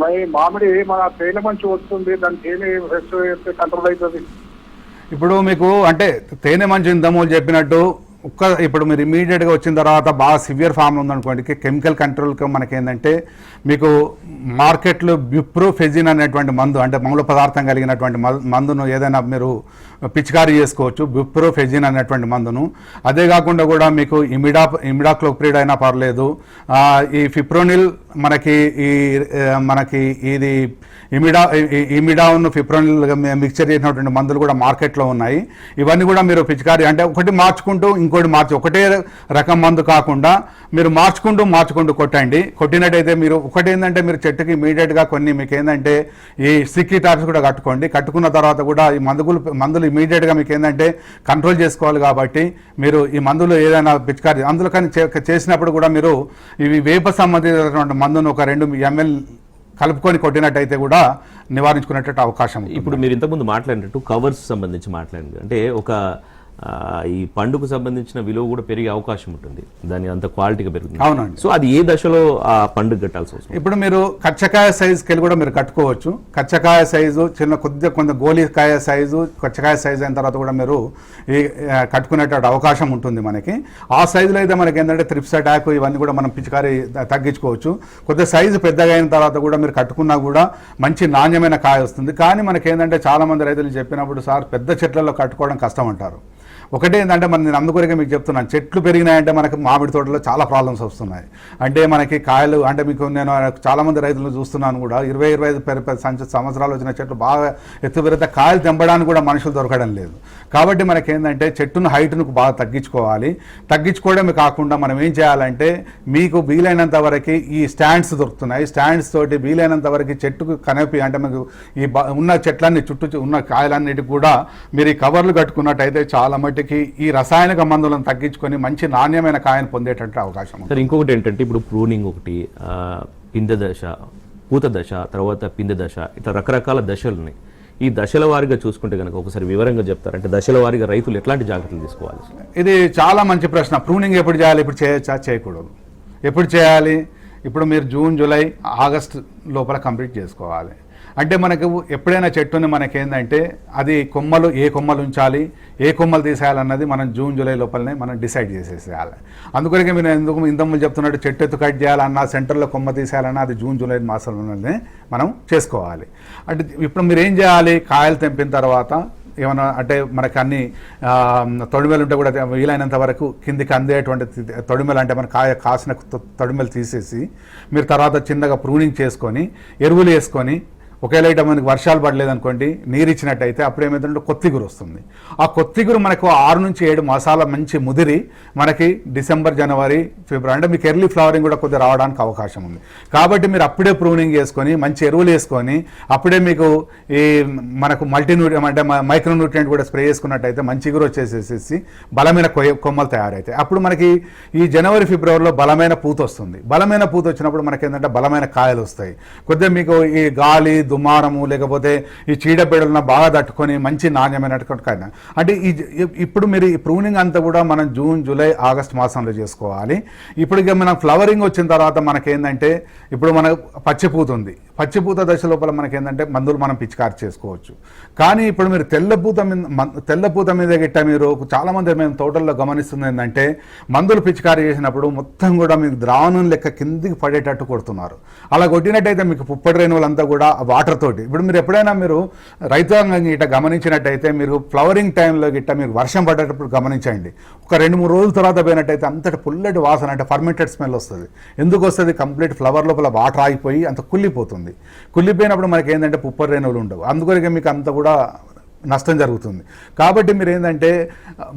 మరి మామిడి మన తేనె మంచి వస్తుంది దాని తేనె ఫ్రెష్ చేస్తే కంట్రోల్ అవుతుంది. ఇప్పుడు మీకు అంటే తేనె మంచి ఇంతమూలు చెప్పినట్టు ఒక్క ఇప్పుడు మీరు ఇమీడియట్గా వచ్చిన తర్వాత బాగా సివియర్ ఫామ్ ఉందనుకోండి కెమికల్ కంట్రోల్కి మనకి ఏంటంటే మీకు మార్కెట్లో బ్యూప్రోఫెజిన్ అనేటువంటి మందు అంటే మౌల పదార్థం కలిగినటువంటి మ- మందును ఏదైనా మీరు పిచికారీ చేసుకోవచ్చు బ్యూప్రోఫెజిన్ అనేటువంటి మందును. అదే కాకుండా కూడా మీకు ఇమిడా ఇమిడాక్లోప్రిడ్ అయినా పర్లేదు ఈ ఫిప్రోనిల్ మనకి ఈ మనకి ఇది ఇమిడా ఈ- ఇమిడా ఉన్న ఫిప్రోనిల్ మిక్చర్ చేసినటువంటి మందులు కూడా మార్కెట్లో ఉన్నాయి. ఇవన్నీ కూడా మీరు పిచికారీ అంటే ఒకటి మార్చుకుంటూ ఇంకోటి మార్చి ఒకటే రకం మందు కాకుండా మీరు మార్చుకుంటూ మార్చుకుంటూ కొట్టండి. కొట్టినట్టయితే మీరు ఒకటి ఏంటంటే మీరు చెట్టుకి ఇమీడియట్గా కొన్ని మీకు ఏంటంటే ఈ సిక్కి టాప్స్ కూడా కట్టుకోండి. కట్టుకున్న తర్వాత కూడా ఈ మందులు మందులు ఇమీడియట్గా మీకు ఏంటంటే కంట్రోల్ చేసుకోవాలి కాబట్టి మీరు ఈ మందులు ఏదైనా పిచికారీ అందులో కానీ చేసినప్పుడు కూడా మీరు ఇవి వేప సంబంధించినటువంటి మందును ఒక రెండు ఎంఎల్ కలుపుకొని కొట్టినట్టయితే కూడా నివారించుకునేటట్టు అవకాశం ఇప్పుడు మీరు ఇంతకుముందు మాట్లాడినట్టు కవర్స్ సంబంధించి మాట్లాడింది అంటే ఒక ఈ పండుకు సంబంధించిన విలువ కూడా పెరిగే అవకాశం ఉంటుంది. దాని అంత క్వాలిటీగా పెరుగుతుంది. అవునండి. సో అది ఏ దశలో ఆ పండుగ కట్టాల్సి వస్తుంది? ఇప్పుడు మీరు కచ్చకాయ సైజుకి కూడా మీరు కట్టుకోవచ్చు. కచ్చకాయ సైజు చిన్న కొద్దిగా కొంత గోళీకాయ సైజు కచ్చకాయ సైజు అయిన తర్వాత కూడా మీరు ఈ ఆ, కట్టుకునేటట్టు అవకాశం ఉంటుంది మనకి. ఆ సైజులో అయితే మనకి ఏంటంటే త్రిప్స్ అటాక్ ఇవన్నీ కూడా మనం పిచికారి తగ్గించుకోవచ్చు. కొద్దిగా సైజు పెద్దగా అయిన తర్వాత కూడా మీరు కట్టుకున్నా కూడా మంచి నాణ్యమైన కాయ వస్తుంది. కానీ మనకి ఏంటంటే చాలా మంది రైతులు చెప్పినప్పుడు సార్ పెద్ద చెట్లలో కట్టుకోవడం కష్టం అంటారు. ఒకటే ఏంటంటే మనం నేను అందుకొరకే మీకు చెప్తున్నాను చెట్లు పెరిగినాయంటే మనకి మామిడి తోటలో చాలా ప్రాబ్లమ్స్ వస్తున్నాయి. అంటే మనకి కాయలు అంటే మీకు నేను చాలామంది రైతులను చూస్తున్నాను కూడా ఇరవై ఇరవై ఐదు సంచ సంవత్సరాలు వచ్చిన చెట్లు బాగా ఎత్తు పెరిగితే కాయలు తెంపడానికి కూడా మనుషులు దొరకడం లేదు. కాబట్టి మనకి ఏంటంటే చెట్టును హైట్ను బాగా తగ్గించుకోవాలి. తగ్గించుకోవడమే కాకుండా మనం ఏం చేయాలంటే మీకు వీలైనంత వరకు ఈ స్టాండ్స్ దొరుకుతున్నాయి. స్టాండ్స్ తోటి వీలైనంత వరకు చెట్టుకు కనపి అంటే మీకు ఈ ఉన్న చెట్లన్నీ చుట్టూ ఉన్న కాయలన్నిటికి కూడా మీరు ఈ కవర్లు కట్టుకున్నట్టయితే చాలా మట్టి మట్టికి ఈ రసాయనిక మందులను తగ్గించుకొని మంచి నాణ్యమైన కాయను పొందేటట్టు అవకాశం ఉంది. సార్ ఇంకొకటి ఏంటంటే ఇప్పుడు ప్రూనింగ్ ఒకటి పిందె దశ పూత దశ తర్వాత పిందె దశ ఇట్లా రకరకాల దశలు ఉన్నాయి. ఈ దశల వారీగా చూసుకుంటే కనుక ఒకసారి వివరంగా చెప్తారంటే దశల వారీగా రైతులు ఎట్లాంటి జాగ్రత్తలు తీసుకోవాలి? ఇది చాలా మంచి ప్రశ్న. ప్రూనింగ్ ఎప్పుడు చేయాలి? ఇప్పుడు చేయొచ్చా చేయకూడదు. ఎప్పుడు చేయాలి? ఇప్పుడు మీరు జూన్ జూలై ఆగస్ట్ లోపల కంప్లీట్ చేసుకోవాలి. అంటే మనకు ఎప్పుడైనా చెట్టుని మనకేందంటే అది కొమ్మలు ఏ కొమ్మలు ఉంచాలి ఏ కొమ్మలు తీసేయాలన్నది మనం జూన్ జూలై లోపలనే మనం డిసైడ్ చేసేసేయాలి. అందుకొరకే మీరు ఎందుకు ఇంతకుముందు చెప్తున్నట్టు చెట్టు ఎత్తు కట్ చేయాలన్నా సెంటర్లో కొమ్మ తీసేయాలన్నా అది జూన్ జూలై మాసంలోనే మనం చేసుకోవాలి. అంటే ఇప్పుడు మీరు ఏం చేయాలి? కాయలు తెంపిన తర్వాత ఏమైనా అంటే మనకు అన్ని తొడిమెలు ఉంటే కూడా వీలైనంత వరకు కిందికి అందేటువంటి తొడిమెలు అంటే మన కాయ కాసిన తొ- తొడిమెలు తీసేసి మీరు తర్వాత చిన్నగా ప్రూనింగ్ చేసుకొని ఎరువులు వేసుకొని ఒకేలా ఇట మనకి వర్షాలు పడలేదు అనుకోండి నీరు ఇచ్చినట్టయితే అప్పుడు ఏమవుతుందంటే కొత్తిగురు వస్తుంది. ఆ కొత్తిగురు మనకు ఆరు నుంచి ఏడు మాసాల మంచి ముదిరి మనకి డిసెంబర్ జనవరి ఫిబ్రవరి అంటే మీకు ఎర్లీ ఫ్లవరింగ్ కూడా కొద్దిగా రావడానికి అవకాశం ఉంది. కాబట్టి మీరు అప్పుడే ప్రూనింగ్ చేసుకొని మంచి ఎరువులు వేసుకొని అప్పుడే మీకు ఈ మనకు మల్టీ అంటే మైక్రోన్యూట్రియంట్ కూడా స్ప్రే చేసుకున్నట్టయితే మంచి ఎగురు వచ్చేసేసి బలమైన కొమ్మలు తయారవుతాయి. అప్పుడు మనకి ఈ జనవరి ఫిబ్రవరిలో బలమైన పూత వస్తుంది. బలమైన పూత వచ్చినప్పుడు మనకి ఏంటంటే బలమైన కాయలు వస్తాయి. కొద్దిగా మీకు ఈ గాలి దుమారము లేకపోతే ఈ చీడపీడలను బాగా తట్టుకొని మంచి నాణ్యమైనటువంటి కాయన. అంటే ఈ ఇప్పుడు మీరు ఈ ప్రూనింగ్ అంతా కూడా మనం జూన్ జూలై ఆగస్ట్ మాసంలో చేసుకోవాలి. ఇప్పుడు ఇక మనం ఫ్లవరింగ్ వచ్చిన తర్వాత మనకేందంటే ఇప్పుడు మనకు పచ్చిపోతుంది పచ్చిపూత దశ లోపల ఏంటంటే మందులు మనం పిచికారి చేసుకోవచ్చు. కానీ ఇప్పుడు మీరు తెల్లపూత మీద తెల్లపూత మీద గిట్ట మీరు చాలామంది మేము తోటల్లో గమనిస్తుంది ఏంటంటే మందులు పిచికారు చేసినప్పుడు మొత్తం కూడా మీకు ద్రావణం లెక్క కిందికి పడేటట్టు కొడుతున్నారు. అలా కొట్టినట్టయితే మీకు పుప్పటి రేణువులంతా కూడా వాటర్ తోటి. ఇప్పుడు మీరు ఎప్పుడైనా మీరు రైతాంగం గిట్ట గమనించినట్టయితే మీరు ఫ్లవరింగ్ టైంలో గిట్ట మీరు వర్షం పడేటప్పుడు గమనించండి. ఒక రెండు మూడు రోజుల తర్వాత పోయినట్టయితే అంతటి పుల్లటి వాసన అంటే ఫర్మెంటెడ్ స్మెల్ వస్తుంది. ఎందుకు వస్తుంది? కంప్లీట్ ఫ్లవర్ లోపల వాటర్ ఆగిపోయి అంత కుళ్ళిపోతుంది. కుళ్ళిపోయినప్పుడు మనకి ఏంటంటే పుప్పర్ రేణువులు ఉండవు. అందుకొరకే మీకు అంత కూడా నష్టం జరుగుతుంది. కాబట్టి మీరు ఏంటంటే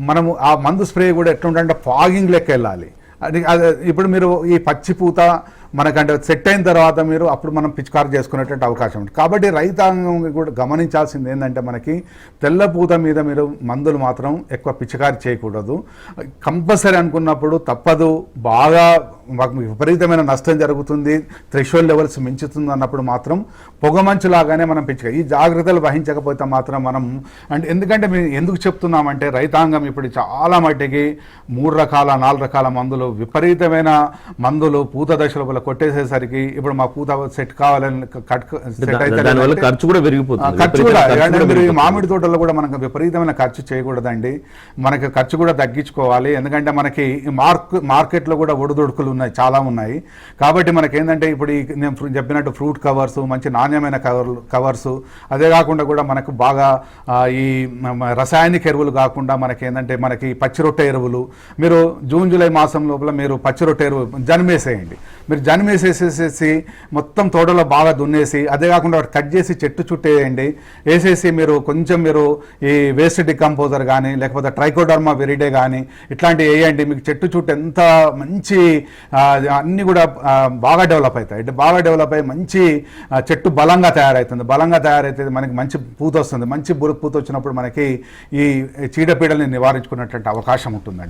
మనము ఆ మందు స్ప్రే కూడా ఎట్లుంటే ఫాగింగ్ లెక్క వెళ్ళాలి. అది ఇప్పుడు మీరు ఈ పచ్చిపూత మనకంటే సెట్ అయిన తర్వాత మీరు అప్పుడు మనం పిచికారు చేసుకునేటువంటి అవకాశం ఉంటుంది. కాబట్టి రైతాంగం కూడా గమనించాల్సింది ఏంటంటే మనకి తెల్ల పూత మీద మీరు మందులు మాత్రం ఎక్కువ పిచికారి చేయకూడదు. కంపల్సరీ అనుకున్నప్పుడు తప్పదు. బాగా మాకు విపరీతమైన నష్టం జరుగుతుంది. థ్రెషోల్డ్ లెవెల్స్ మించుతుంది అన్నప్పుడు మాత్రం పొగమంచులాగానే మనం పిచ్చిక ఈ జాగ్రత్తలు వహించకపోతే మాత్రం మనం అంటే ఎందుకంటే మేము ఎందుకు చెప్తున్నామంటే రైతాంగం ఇప్పుడు చాలా మట్టికి మూడు రకాల నాలుగు రకాల మందులు విపరీతమైన మందులు పూత దశ లోపల కొట్టేసేసరికి ఇప్పుడు మా పూత సెట్ కావాలని కట్ సెట్ అయితే ఖర్చు కూడా పెరిగిపోతుంది. ఖర్చు కూడా మీరు. మామిడి తోటల్లో కూడా మనకు విపరీతమైన ఖర్చు చేయకూడదండి. మనకి ఖర్చు కూడా తగ్గించుకోవాలి. ఎందుకంటే మనకి మార్క్ మార్కెట్లో కూడా ఒడిదొడుకులు ఉన్నాయి చాలా ఉన్నాయి. కాబట్టి మనకి ఏంటంటే ఇప్పుడు నేను చెప్పినట్టు ఫ్రూట్ కవర్స్ మంచి నాణ్యమైన కవర్ కవర్స్ అదే కాకుండా కూడా మనకు బాగా ఈ రసాయనిక ఎరువులు కాకుండా మనకి ఏంటంటే మనకి పచ్చి రొట్టె ఎరువులు. మీరు జూన్ జూలై మాసం లోపల మీరు పచ్చి రొట్టె ఎరువు జన్మేసేయండి. మీరు జనమేసేసేసేసి మొత్తం తోటలో బాగా దున్నేసి అదే కాకుండా కట్ చేసి చెట్టు చుట్టేయండి. వేసేసి మీరు కొంచెం మీరు ఈ వేస్ట్ డికంపోజర్ కానీ లేకపోతే ట్రైకోడర్మా వెరిడే కానీ ఇట్లాంటివి వేయండి. మీకు చెట్టు చుట్టూ ఎంత మంచి అన్నీ కూడా బాగా డెవలప్ అవుతాయి. బాగా డెవలప్ అయ్యి మంచి చెట్టు బలంగా తయారవుతుంది. బలంగా తయారైతే మనకి మంచి పూత వస్తుంది. మంచి బురుకు పూత వచ్చినప్పుడు మనకి ఈ చీడపీడల్ని నివారించుకున్నటువంటి అవకాశం ఉంటుందండి